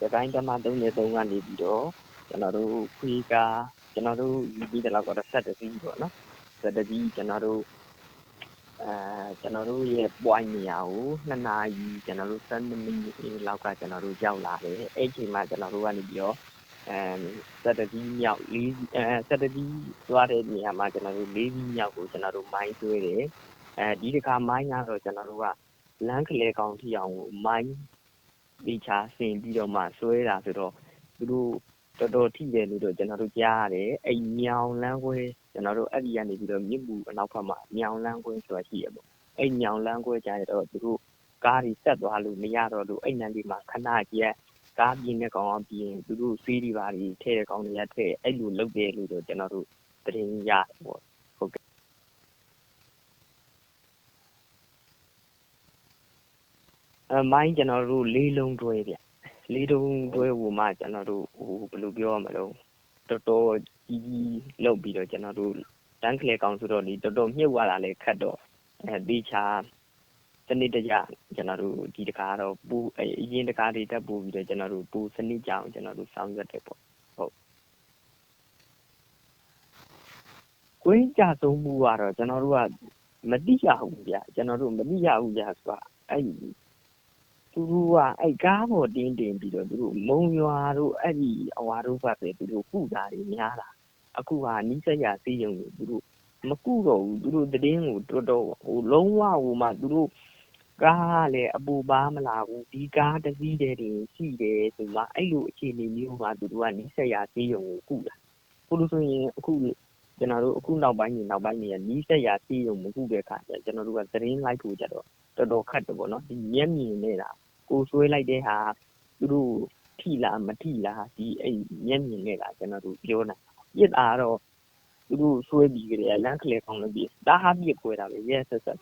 စကိုင်းတမ33ကနေပြီးတော့ကျွန်တော်တို့ခွေးကားကျွန်တော်တို့ယူပြီးတဲ့လောက်ကတော့ဆက်တစီးပေါ့နော်ဆက်တစီးကျွန်တော်တို့အဲကျွန်တော်တို့ရဲ့ point နေရာကို2နာရီကျွန်တော်တို့7မိနစ်လောက်ကကျွန်တော်တို့ရောက်လာတယ်အဲ့ချိန်မှာကျွန်တော်တို့ကနေပြီးတော့အဲဆက်တစီးမြောက်၄အဲဆက်တစီးသွားတဲ့နေရာမှာကျွန်တော်တို့၄စီးမြောက်ကိုကျွန်တော်တို့မိုင်းဆွဲတယ်အဲဒီတစ်ခါမိုင်းကတော့ကျွန်တော်တို့ကလမ်းကလေးကောင်ထီအောင်ကိုမိုင်း ဒီချာဆင်ပြီးတော့မှဆွဲတာဆိုတော့သူတို့တော်တော်ထိတယ်လို့တော့ကျွန်တော်တို့ကြားရတယ်အဲ့မြောင်လန်းခွဲကျွန်တော်တို့အဲ့ဒီကနေပြီးတော့မြစ်ဘူးအနောက်ဘက်မှာမြောင်လန်းခွဲဆိုတာရှိရပေါ့အဲ့မြောင်လန်းခွဲကြားရတော့သူတို့ကားတွေဆက်သွားလို့မရတော့လို့အဲ့နန်းဒီမှာခဏကြီးကားပြင်းတဲ့ကောင်အောင်ပြင်းသူတို့စီးဒီပါတွေထဲတဲ့ကောင်တွေကထဲအဲ့လိုလုပ်တယ်လို့တော့ကျွန်တော်တို့သတင်းရတယ်ပေါ့ဟုတ်ကဲ့အ မိုင်းကျွန်တော်တို့လေးလုံးတွဲဗျလေးလုံးတွဲဟိုမှကျွန်တော်တို့ဟိုဘယ်လိုပြောရမလဲတော်တော်ကြီးကြီးလုပ်ပြီးတော့ကျွန်တော်တို့တန်းကလေးကောင်ဆိုတော့ဒီတော်တော်မြုပ်သွားတာလည်းခတ်တော့အဲဒီချာစနစ်တကျကျွန်တော်တို့ဒီတကားတော့ပူအရင်တကားတွေတက်ပူပြီးတော့ကျွန်တော်တို့ပူစနစ်ကြအောင်ကျွန်တော်တို့ဆောင်ရွက်တယ်ပေါ့ဟုတ်ကိုင်းကြဆုံးမှုကတော့ကျွန်တော်တို့ကမတိရဘူးဗျကျွန်တော်တို့မတိရဘူးဗျဆိုတာအဲ့ သူတို့ကအဲ့ကားပေါ်တင်းတင်ပြီးတော့သူတို့မုံရွာတို့အဲ့ဒီအဝါတို့ဘက်ပဲသူတို့ကုတာတွေများလာအခုဟာနီးစက်ရစီးရုံကိုသူတို့မကုတော့ဘူးသူတို့တည်င်းကိုတော်တော်ဟိုလုံးဝဟိုမှသူတို့ကားလည်းအပူပါမလာဘူးဒီကားတစ်စီးတည်းတင်ရှိတယ်ဆိုမှအဲ့လိုအခြေအနေမျိုးမှာသူတို့ကနီးစက်ရစီးရုံကိုကုတာခုလို့ဆိုရင်အခုကျွန်တော်တို့အခုနောက်ပိုင်းနေနောက်ပိုင်းနေနီးစက်ရစီးရုံမကုတဲ့ခါကျကျွန်တော်တို့ကသတင်းလိုက်ဖို့ကြတော့တော်တော်ခက်တယ်ပေါ့နော်ဒီမျက်မြင်နေတာ ကိုဆွဲလိုက်တဲ့ဟာ သူတို့ထိလားမထိလား ဒီအဲ့မျက်မြင်နေတာကျွန်တော်တို့ပြောနိုင်ပြစ်တာတော့ သူတို့ဆွဲပြီးကြတယ်လမ်းကလေးကောင်းလို့ပြီးဒါဟာပြစ်ခွဲတာပဲရဲဆက်ဆက်